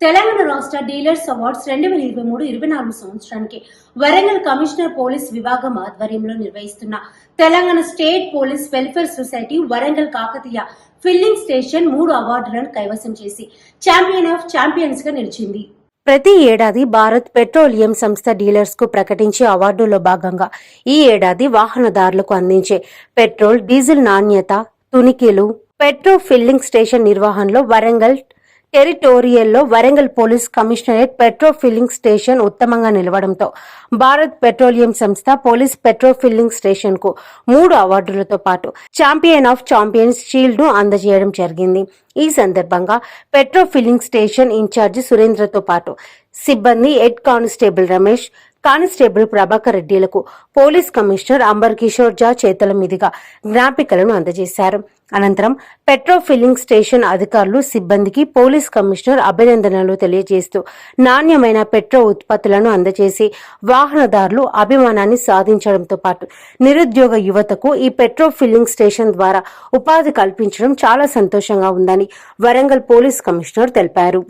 తెలంగాణ రాష్ట్ర dealers awards రెండు వేల ఇరవై మూడు ఇరవై నాలుగు సంవత్సరానికి వరంగల్ కమిషనర్ పోలీస్ విభాగం ఆధ్వర్యంలో నిర్వహిస్తున్న Telangana state police welfare society Warangal Kakatiya filling station మూడు అవార్డులను కైవసం చేసి ఛాంపియన్ ఆఫ్ ఛాంపియన్స్గా నిలిచింది. ప్రతి ఏడాది భారత్ పెట్రోలియం సంస్థ డీలర్స్కు ప్రకటించే అవార్డులో భాగంగా ఈ ఏడాది వాహనదారులకు అందించే పెట్రోల్ డీజిల్ నాణ్యత తునికిలు పెట్రోల్ ఫిల్లింగ్ స్టేషన్ నిర్వహణలో Warangal టెరిటోరియల్లో Warangal police commissionerate petro filling station ఉత్తమంగా నిలవడంతో భారత్ పెట్రోలియం సంస్థ పోలీస్ పెట్రో ఫిల్లింగ్ స్టేషన్కు మూడు అవార్డులతో పాటు ఛాంపియన్ ఆఫ్ ఛాంపియన్స్ షీల్డ్ను అందజేయడం జరిగింది. ఈ సందర్భంగా పెట్రో ఫిల్లింగ్ స్టేషన్ ఇన్ఛార్జి సురేంద్రతో పాటు సిబ్బంది head constable Ramesh constable Prabhakar రెడ్డిలకు police commissioner amber Kishore Jha చేతుల మీదుగా జ్ఞాపికలను అందజేశారు. అనంతరం పెట్రో ఫిల్లింగ్ స్టేషన్ అధికారులు సిబ్బందికి పోలీస్ కమిషనర్ అభినందనలు తెలియజేస్తూ నాణ్యమైన పెట్రో ఉత్పత్తులను అందజేసి వాహనదారులు అభిమానాన్ని సాధించడంతో పాటు నిరుద్యోగ యువతకు ఈ పెట్రో ఫిల్లింగ్ స్టేషన్ ద్వారా ఉపాధి కల్పించడం చాలా సంతోషంగా ఉందని వరంగల్ పోలీస్ కమిషనర్ తెలిపారు.